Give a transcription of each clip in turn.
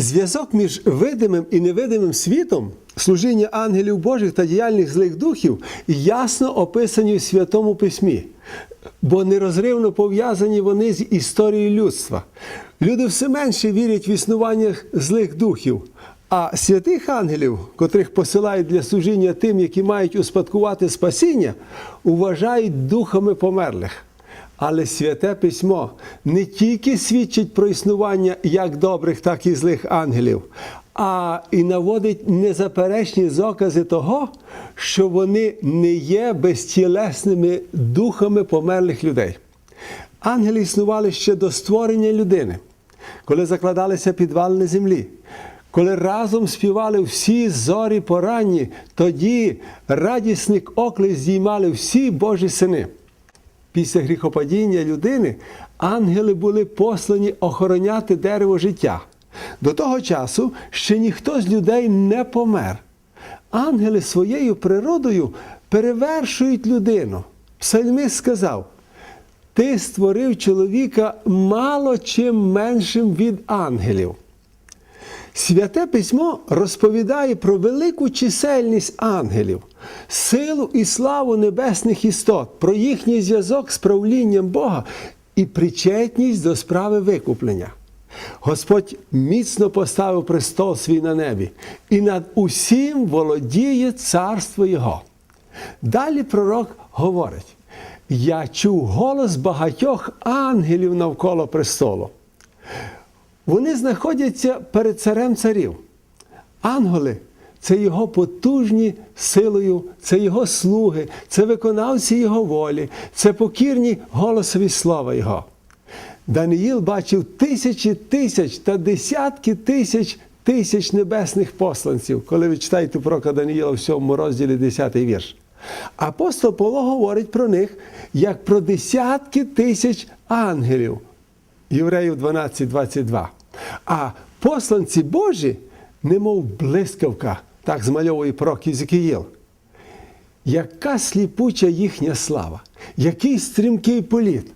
Зв'язок між видимим і невидимим світом, служіння ангелів Божих та діяльність злих духів ясно описані в Святому Письмі, бо нерозривно пов'язані вони з історією людства. Люди все менше вірять в існування злих духів, а святих ангелів, котрих посилають для служіння тим, які мають успадкувати спасіння, вважають духами померлих. Але святе письмо не тільки свідчить про існування як добрих, так і злих ангелів, а і наводить незаперечні докази того, що вони не є безтілесними духами померлих людей. Ангели існували ще до створення людини, коли закладалися підвалини землі. Коли разом співали всі зорі поранні, тоді радісник оклик здіймали всі Божі сини. Після гріхопадіння людини ангели були послані охороняти дерево життя. До того часу ще ніхто з людей не помер. Ангели своєю природою перевершують людину. Псальмист сказав: Ти створив чоловіка мало чим меншим від ангелів. Святе письмо розповідає про велику чисельність ангелів, силу і славу небесних істот, про їхній зв'язок з правлінням Бога і причетність до справи викуплення. Господь міцно поставив престол свій на небі, і над усім володіє царство Його. Далі пророк говорить: Я чув голос багатьох ангелів навколо престолу. Вони знаходяться перед царем царів. Ангели це його потужні силою, це його слуги, це виконавці його волі, це покірні голосові слова Його. Даниїл бачив тисячі тисяч та десятки тисяч тисяч небесних посланців, коли ви читаєте пророка Даниїла в 7 розділі 10 вірш. Апостол Павло говорить про них як про десятки тисяч ангелів. Євреїв 12.22. А посланці Божі, немов блискавка, так змальовує пророк Ізекіїл. Яка сліпуча їхня слава, який стрімкий політ.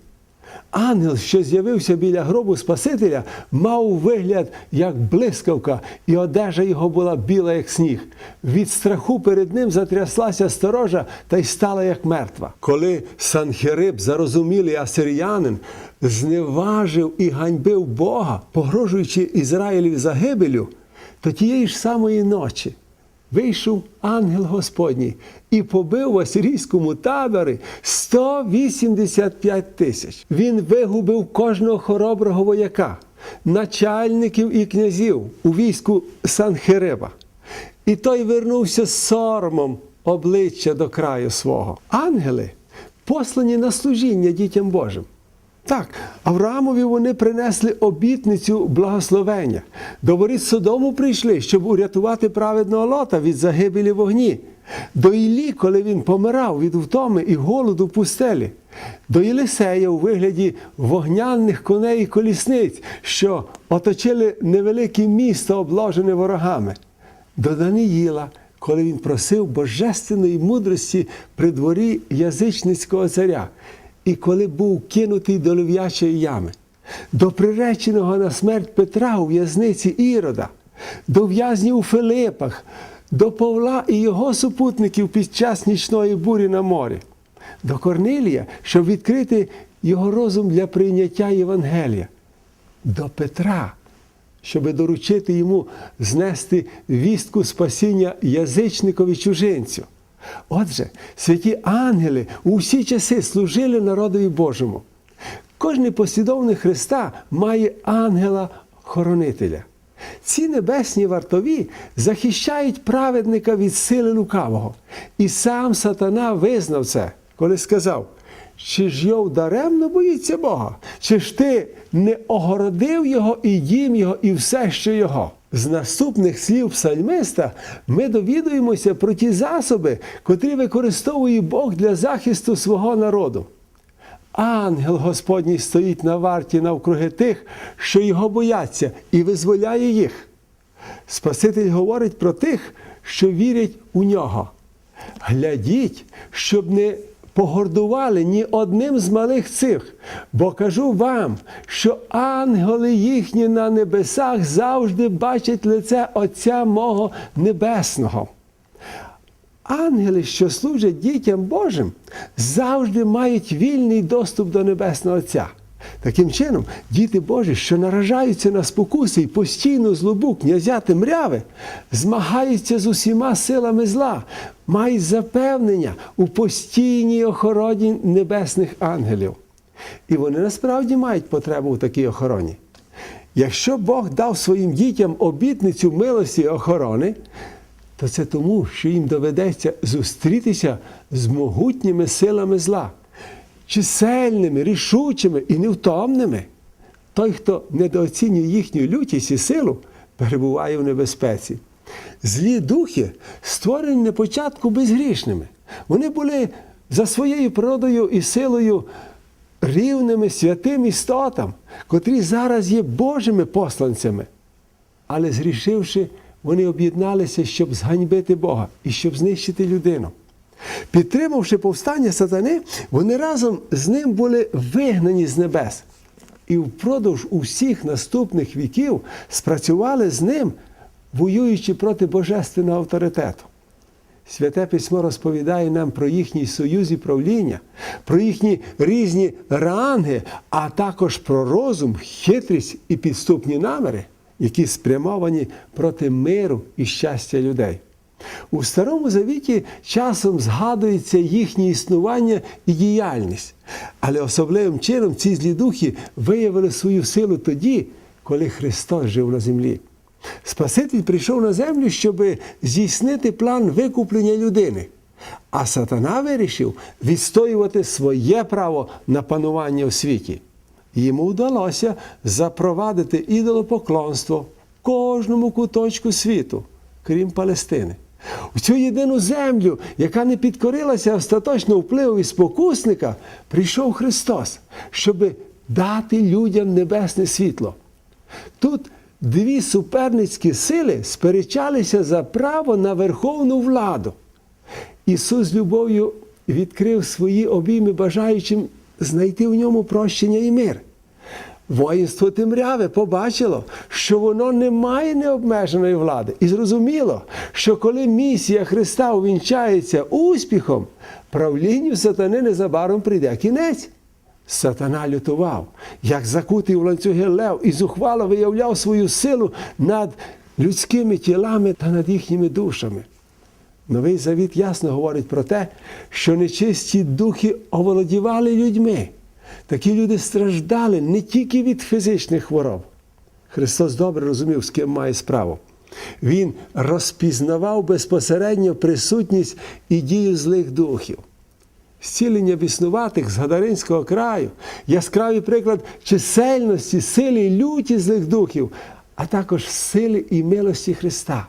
Ангел, що з'явився біля гробу Спасителя, мав вигляд як блискавка, і одежа його була біла, як сніг. Від страху перед ним затряслася сторожа та й стала як мертва. Коли Санхериб, зарозумілий асиріянин, зневажив і ганьбив Бога, погрожуючи Ізраїлів загибелю, то тієї ж самої ночі вийшов ангел Господній і побив в асирійському таборі 185 тисяч. Він вигубив кожного хороброго вояка, начальників і князів у війську Санхереба. І той вернувся з соромом обличчя до краю свого. Ангели послані на служіння дітям Божим. Так, Авраамові вони принесли обітницю благословення. До воріт Содому прийшли, щоб урятувати праведного лота від загибелі вогні. До Іллі, коли він помирав від втоми і голоду в пустелі. До Єлисея у вигляді вогняних коней і колісниць, що оточили невелике місто, обложене ворогами. До Даниїла, коли він просив божественної мудрості при дворі язичницького царя і коли був кинутий до лев'ячої ями, до приреченого на смерть Петра у в'язниці Ірода, до в'язнів у Филипах, до Павла і його супутників під час нічної бурі на морі, до Корнилія, щоб відкрити його розум для прийняття Євангелія, до Петра. Щоби доручити йому знести вістку спасіння язичникові чужинцю. Отже, святі ангели у всі часи служили народові Божому. Кожний послідовник Христа має ангела-хоронителя. Ці небесні вартові захищають праведника від сили лукавого. І сам сатана визнав це, коли сказав: чи ж йов даремно боїться Бога? Чи ж ти не огородив його і дім його, і все, що його? З наступних слів псальмиста ми довідуємося про ті засоби, котрі використовує Бог для захисту свого народу. Ангел Господній стоїть на варті навкруги тих, що його бояться, і визволяє їх. Спаситель говорить про тих, що вірять у нього. Глядіть, щоб не погордували ні одним з малих цих. Бо кажу вам, що ангели їхні на небесах завжди бачать лице Отця мого Небесного. Ангели, що служать дітям Божим, завжди мають вільний доступ до Небесного Отця. Таким чином, діти Божі, що наражаються на спокуси і постійну злобу князя Темряви, змагаються з усіма силами зла, мають запевнення у постійній охороні небесних ангелів. І вони насправді мають потребу в такій охороні. Якщо Бог дав своїм дітям обітницю милості і охорони, то це тому, що їм доведеться зустрітися з могутніми силами зла, чисельними, рішучими і невтомними. Той, хто недооцінює їхню лютість і силу, перебуває в небезпеці. Злі духи створені на початку безгрішними. Вони були за своєю природою і силою рівними святим істотам, котрі зараз є Божими посланцями. Але зрішивши, вони об'єдналися, щоб зганьбити Бога і щоб знищити людину. Підтримавши повстання сатани, вони разом з ним були вигнані з небес. І впродовж усіх наступних віків спрацювали з ним, воюючи проти божественного авторитету. Святе письмо розповідає нам про їхній союз і правління, про їхні різні ранги, а також про розум, хитрість і підступні наміри, які спрямовані проти миру і щастя людей. У Старому Завіті часом згадується їхнє існування і діяльність, але особливим чином ці злі духи виявили свою силу тоді, коли Христос жив на землі. Спаситель прийшов на землю, щоб здійснити план викуплення людини. А сатана вирішив відстоювати своє право на панування в світі. Йому вдалося запровадити ідолопоклонство в кожному куточку світу, крім Палестини. У цю єдину землю, яка не підкорилася остаточно впливу і спокусника, прийшов Христос, щоб дати людям небесне світло. Тут дві суперницькі сили сперечалися за право на верховну владу. Ісус любов'ю відкрив свої обійми, бажаючим знайти в ньому прощення і мир. Воїнство темряве побачило, що воно не має необмеженої влади, і зрозуміло, що коли місія Христа увінчається успіхом, правлінню сатани незабаром прийде кінець. Сатана лютував, як закутий в ланцюги лев, і зухвало виявляв свою силу над людськими тілами та над їхніми душами. Новий Завіт ясно говорить про те, що нечисті духи оволодівали людьми. Такі люди страждали не тільки від фізичних хвороб. Христос добре розумів, з ким має справу. Він розпізнавав безпосередньо присутність і дію злих духів. Зцілення біснуватих з Гадаринського краю, яскравий приклад чисельності, сили і люті злих духів, а також сили і милості Христа.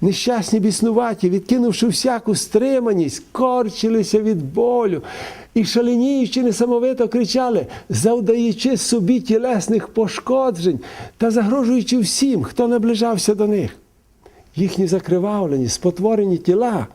Нещасні біснуваті, відкинувши всяку стриманість, корчилися від болю і шаленіючи несамовито кричали, завдаючи собі тілесних пошкоджень та загрожуючи всім, хто наближався до них. Їхні закривавлені, спотворені тіла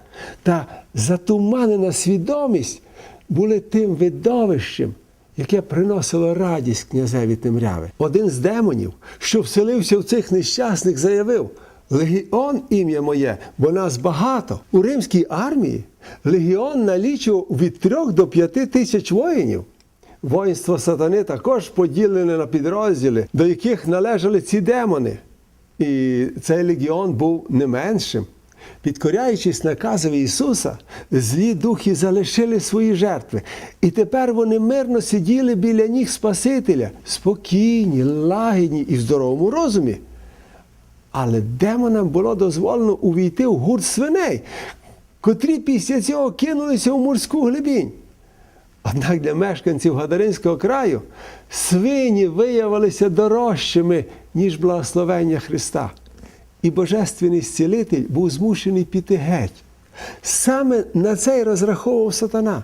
та затуманена свідомість були тим видовищем, яке приносило радість князеві темряви. Один з демонів, що вселився в цих нещасних, заявив: Легіон ім'я моє, бо нас багато. У римській армії легіон налічував від трьох до п'яти тисяч воїнів. Воїнство сатани також поділене на підрозділи, до яких належали ці демони. І цей легіон був не меншим. Підкоряючись наказові Ісуса, злі духи залишили свої жертви. І тепер вони мирно сиділи біля ніг Спасителя, спокійні, лагідні і в здоровому розумі. Але демонам було дозволено увійти в гурт свиней, котрі після цього кинулися в морську глибінь. Однак для мешканців Гадаринського краю свині виявилися дорожчими, ніж благословення Христа. І Божественний зцілитель був змушений піти геть. Саме на це й розраховував сатана.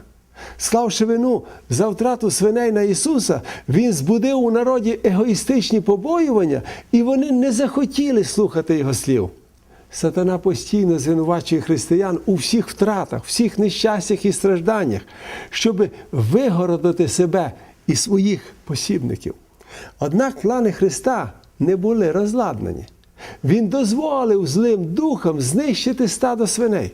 Славши вину за втрату свиней на Ісуса, Він збудив у народі егоїстичні побоювання, і вони не захотіли слухати Його слів. Сатана постійно звинувачує християн у всіх втратах, всіх нещастях і стражданнях, щоб вигородити себе і своїх посібників. Однак плани Христа не були розладнані. Він дозволив злим духам знищити стадо свиней.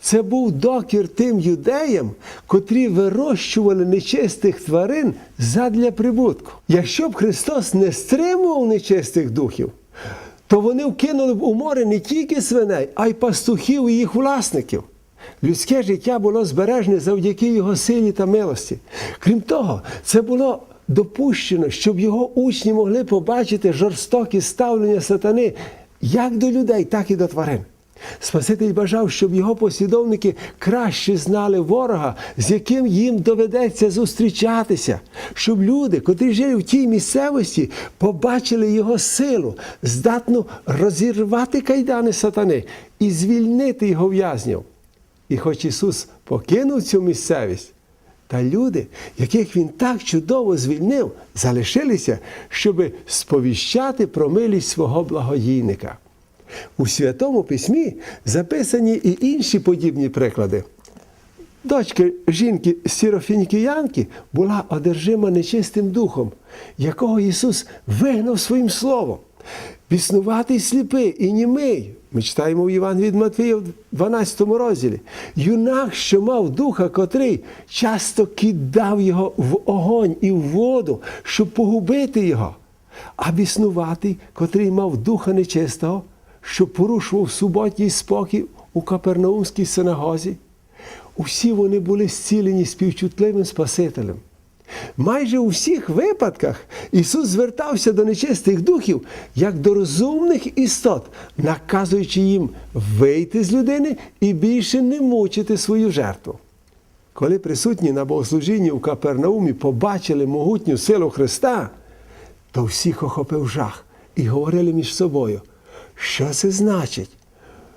Це був докір тим юдеям, котрі вирощували нечистих тварин задля прибутку. Якщо б Христос не стримував нечистих духів, то вони вкинули б у море не тільки свиней, а й пастухів і їх власників. Людське життя було збережне завдяки його силі та милості. Крім того, це було допущено, щоб його учні могли побачити жорстокі ставлення сатани як до людей, так і до тварин. Спаситель бажав, щоб його послідовники краще знали ворога, з яким їм доведеться зустрічатися, щоб люди, котрі жили в тій місцевості, побачили його силу, здатну розірвати кайдани сатани і звільнити його в'язнів. І хоч Ісус покинув цю місцевість, та люди, яких Він так чудово звільнив, залишилися, щоб сповіщати про милість свого благодійника. У Святому Письмі записані і інші подібні приклади. Дочка жінки сірофінікіянки була одержима нечистим духом, якого Ісус вигнав своїм словом. Біснуватий сліпий і німий. Ми читаємо в Євангелії від Матвія в 12 розділі. Юнак, що мав духа, котрий часто кидав його в огонь і в воду, щоб погубити його. А біснуватий, котрий мав духа нечистого, що порушував суботній спокій у Капернаумській синагозі. Усі вони були зцілені співчутливим Спасителем. Майже у всіх випадках Ісус звертався до нечистих духів як до розумних істот, наказуючи їм вийти з людини і більше не мучити свою жертву. Коли присутні на богослужінні у Капернаумі побачили могутню силу Христа, то всіх охопив жах і говорили між собою, що це значить?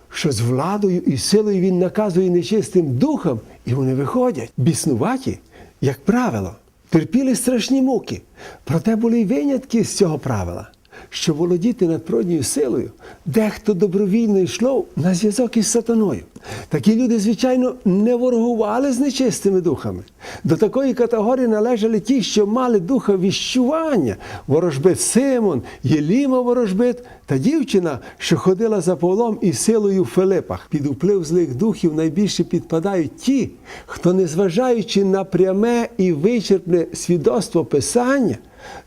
Що з владою і силою він наказує нечистим духам, і вони виходять. Біснуваті, як правило, терпіли страшні муки. Проте були й винятки з цього правила. Що володіти надприродньою силою, дехто добровільно йшло на зв'язок із сатаною. Такі люди, звичайно, не ворогували з нечистими духами. До такої категорії належали ті, що мали духа віщування, ворожбит Симон, Єліма ворожбит та дівчина, що ходила за Павлом і силою в Филипах. Під вплив злих духів найбільше підпадають ті, хто, незважаючи на пряме і вичерпне свідоцтво Писання,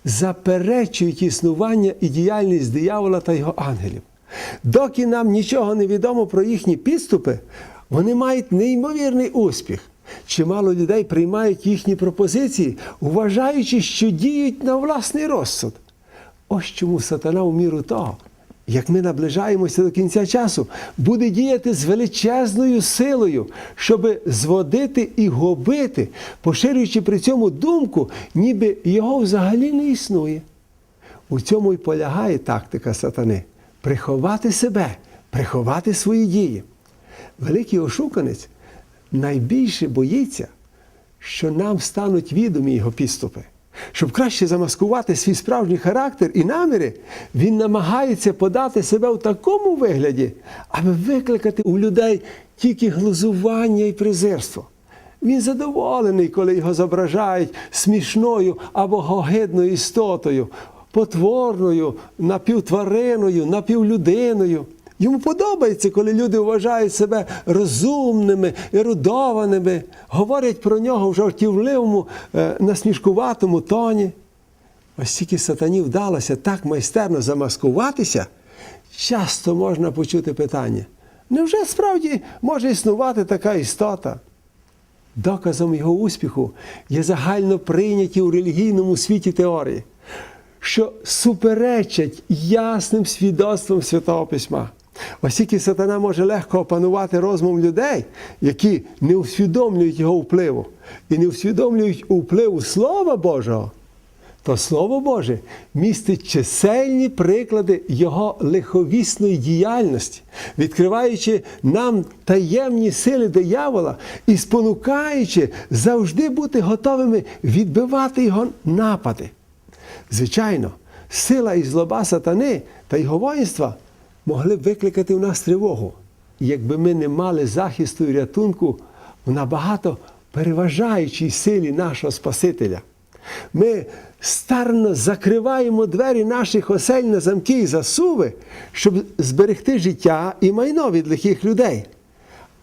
заперечують існування і діяльність диявола та його ангелів. Доки нам нічого не відомо про їхні підступи, вони мають неймовірний успіх. Чимало людей приймають їхні пропозиції, вважаючи, що діють на власний розсуд. Ось чому сатана у міру того, як ми наближаємося до кінця часу, буде діяти з величезною силою, щоб зводити і губити, поширюючи при цьому думку, ніби його взагалі не існує. У цьому й полягає тактика сатани приховати себе, приховати свої дії. Великий ошуканець найбільше боїться, що нам стануть відомі його підступи. Щоб краще замаскувати свій справжній характер і наміри, він намагається подати себе в такому вигляді, аби викликати у людей тільки глузування і презирство. Він задоволений, коли його зображають смішною або гогидною істотою, потворною, напівтвариною, напівлюдиною. Йому подобається, коли люди вважають себе розумними, ерудованими, говорять про нього в жартівливому, е, насмішкуватому тоні. Ось тільки сатані вдалося так майстерно замаскуватися, часто можна почути питання: невже справді може існувати така істота? Доказом його успіху є загально прийняті у релігійному світі теорії, що суперечать ясним свідоцтвом Святого Письма. Оскільки сатана може легко опанувати розумом людей, які не усвідомлюють його впливу і не усвідомлюють впливу Слова Божого, то Слово Боже містить чисельні приклади Його лиховісної діяльності, відкриваючи нам таємні сили диявола і спонукаючи завжди бути готовими відбивати його напади. Звичайно, сила і злоба сатани та його воїнства могли викликати в нас тривогу. Якби ми не мали захисту і рятунку в набагато переважаючій силі нашого Спасителя. Ми старно закриваємо двері наших осель на замки і засуви, щоб зберегти життя і майно від лихих людей.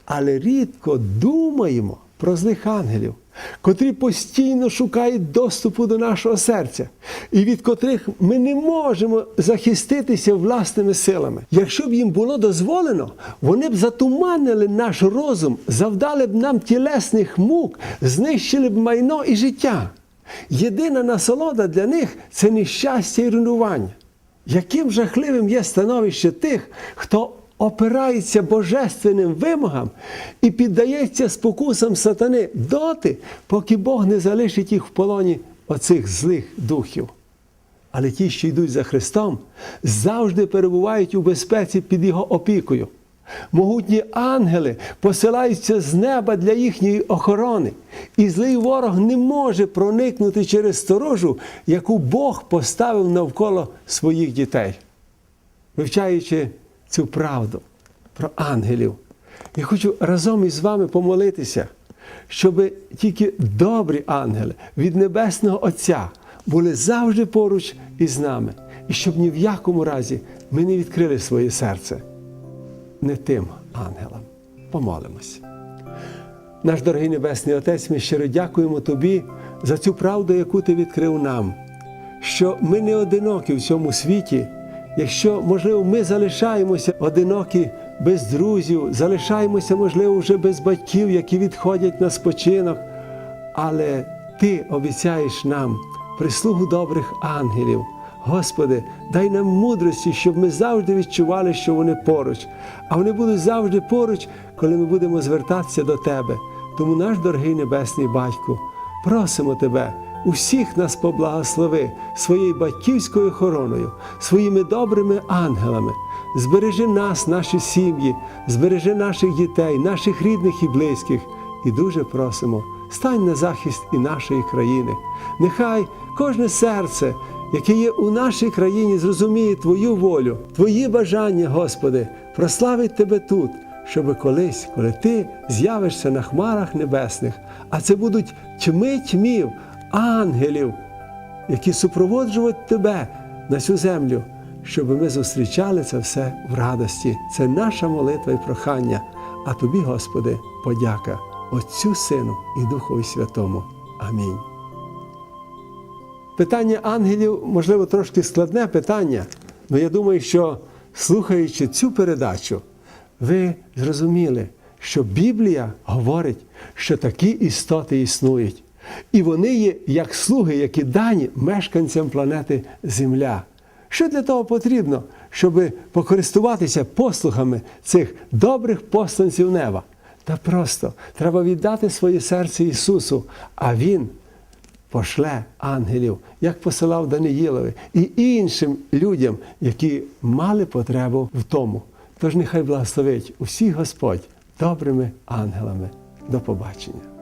Але рідко думаємо про злих ангелів, котрі постійно шукають доступу до нашого серця, і від котрих ми не можемо захиститися власними силами. Якщо б їм було дозволено, вони б затуманили наш розум, завдали б нам тілесних мук, знищили б майно і життя. Єдина насолода для них це нещастя і руйнування. Яким жахливим є становище тих, хто опирається божественним вимогам і піддається спокусам сатани доти, поки Бог не залишить їх в полоні оцих злих духів. Але ті, що йдуть за Христом, завжди перебувають у безпеці під Його опікою. Могутні ангели посилаються з неба для їхньої охорони, і злий ворог не може проникнути через сторожу, яку Бог поставив навколо своїх дітей. Вивчаючи цю правду про ангелів, я хочу разом із вами помолитися, щоб тільки добрі ангели від Небесного Отця були завжди поруч із нами, і щоб ні в якому разі ми не відкрили своє серце не тим ангелам. Помолимось. Наш дорогий Небесний Отець, ми щиро дякуємо Тобі за цю правду, яку Ти відкрив нам, що ми не одинокі в цьому світі, якщо, можливо, ми залишаємося одинокі без друзів, залишаємося, можливо, вже без батьків, які відходять на спочинок, але Ти обіцяєш нам прислугу добрих ангелів. Господи, дай нам мудрості, щоб ми завжди відчували, що вони поруч, а вони будуть завжди поруч, коли ми будемо звертатися до Тебе. Тому наш дорогий Небесний Батько, просимо Тебе, усіх нас поблагослови своєю батьківською охороною, своїми добрими ангелами. Збережи нас, наші сім'ї, збережи наших дітей, наших рідних і близьких. І дуже просимо, стань на захист і нашої країни. Нехай кожне серце яке є у нашій країні, зрозуміє Твою волю, Твої бажання, Господи, прославить Тебе тут, щоби колись, коли Ти з'явишся на хмарах небесних, а це будуть тьми тьмів, ангелів, які супроводжують Тебе на цю землю, щоб ми зустрічали це все в радості. Це наша молитва і прохання. А тобі, Господи, подяка Отцю Сину і Духові Святому. Амінь. Питання ангелів, можливо, трошки складне питання, але я думаю, що слухаючи цю передачу, ви зрозуміли, що Біблія говорить, що такі істоти існують. І вони є як слуги, які дані мешканцям планети Земля. Що для того потрібно, щоб покористуватися послугами цих добрих посланців неба? Та просто треба віддати своє серце Ісусу, а Він пошле ангелів, як посилав Даниїлові і іншим людям, які мали потребу в тому. Тож нехай благословить усіх Господь добрими ангелами. До побачення.